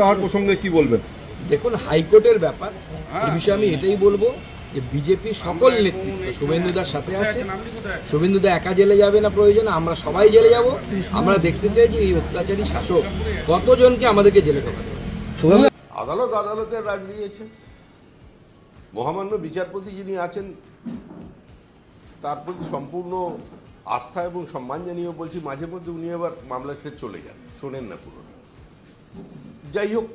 প্রত্যাহার প্রসঙ্গে কি বলবেন? দেখুন হাইকোর্টের ব্যাপার। এই বিষয়ে আমি এটাই বলব যে বিজেপির সকল নেতৃত্ব শুভেন্দুদার সাথে আছে। শুভেন্দুদা একা জেলে যাবে না প্রয়োজন আমরা সবাই জেলে যাব। আমরা দেখতে চাই যে এই অত্যাচারী শাসক কতজনকে আমাদেরকে জেলে ঢোকাবে। আদালত আদালতের রাজ দিয়েছে মহামান্য বিচারপতি যিনি আছেন তার প্রতি সম্পূর্ণ আস্থা এবং সম্মান জানিয়ে বলছি মাঝে মধ্যে উনি আবার মামলা ছেড়ে চলে যান। শোনেন না পুরো যাই হোক,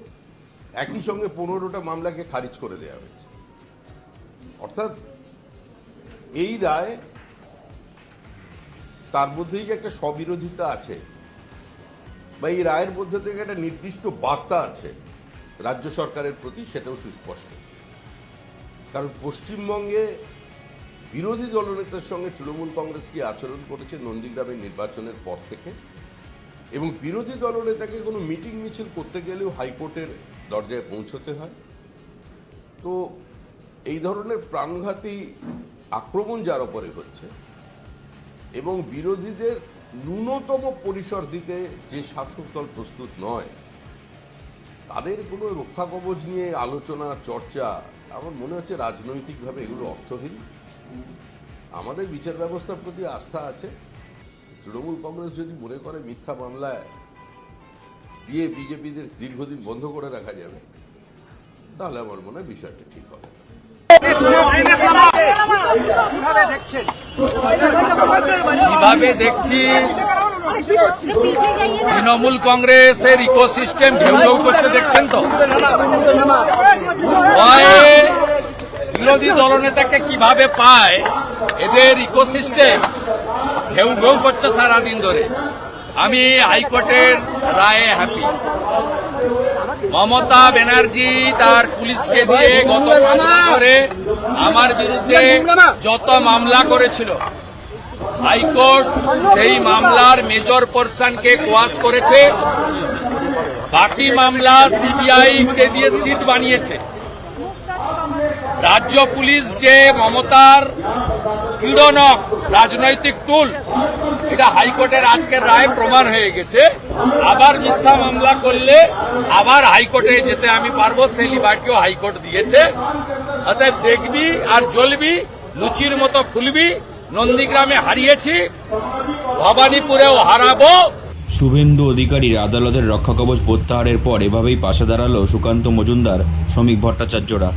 একই সঙ্গে পনেরোটা মামলাকে খারিজ করে দেওয়া হয়েছে। অর্থাৎ এই রায়, তার মধ্যেই যে একটা স্ববিরোধিতা আছে, বা এই রায়ের মধ্যে থেকে একটা নির্দিষ্ট বার্তা আছে রাজ্য সরকারের প্রতি, সেটাও সুস্পষ্ট। কারণ পশ্চিমবঙ্গে বিরোধী দলনেতার সঙ্গে তৃণমূল কংগ্রেস কি আচরণ করেছে নন্দীগ্রামের নির্বাচনের পর থেকে এবং বিরোধী দলনেতাকে কোনো মিটিং মিছিল করতে গেলেও হাইকোর্টের দরজায় পৌঁছতে হয়। তো এই ধরনের প্রাণঘাতী আক্রমণ যার ওপরে হচ্ছে এবং বিরোধীদের ন্যূনতম পরিসর দিতে যে শাসক দল প্রস্তুত নয়, তাদের কোনো রক্ষা কবচ নিয়ে আলোচনা, চর্চা, আমার মনে হচ্ছে রাজনৈতিকভাবে এগুলো অর্থহীন। আমাদের বিচার ব্যবস্থার প্রতি আস্থা আছে। তৃণমূল কংগ্রেস যদি মনে করে মিথ্যা মামলায় দিয়ে বিজেপিদের দীর্ঘদিন বন্ধ করে রাখা যাবে তাহলে আমার মনে হয় বিষয়টা ঠিক হবে। কীভাবে দেখছি? তৃণমূল কংগ্রেসের ইকোসিস্টেম ঘেউ ঘেউ করছে দেখছেন তো? বিরোধী দলনেতাকে কীভাবে পায়? এদের ইকোসিস্টেম ঘেউ ঘেউ করছে সারাদিন ধরে। আমি হাইকোর্টের রায়ে হ্যাপি মমতা ব্যানার্জি তার পুলিশকে দিয়ে গত বছরে আমার বিরুদ্ধে যত মামলা করেছিল, হাইকোর্ট সেই মামলার মেজর পোর্শনকে কোয়াশ করেছে। বাকি মামলা সিবিআই দিয়ে সিট বানিয়েছে। রাজ্য পুলিশ যে মমতার পীড়নক রাজনৈতিক টুল, এটা হাইকোর্টের আজকের রায় প্রমাণ হয়ে গেছে। আবার মিথ্যা মামলা করলে আবার হাইকোর্টে যেতে আমি পারব সেই লিবার্টিও হাইকোর্ট দিয়েছে। অতএব দেখবি আর জ্বলবি, লুচির মতো ফুলবি নন্দীগ্রামে হারিয়েছি, ভবানীপুরেও হারাবো। শুভেন্দু অধিকারীর আদালতের রক্ষাকবচ প্রত্যাহারের পর এভাবেই পাশে দাঁড়াল সুকান্ত মজুমদার, শ্রমিক ভট্টাচার্যরা।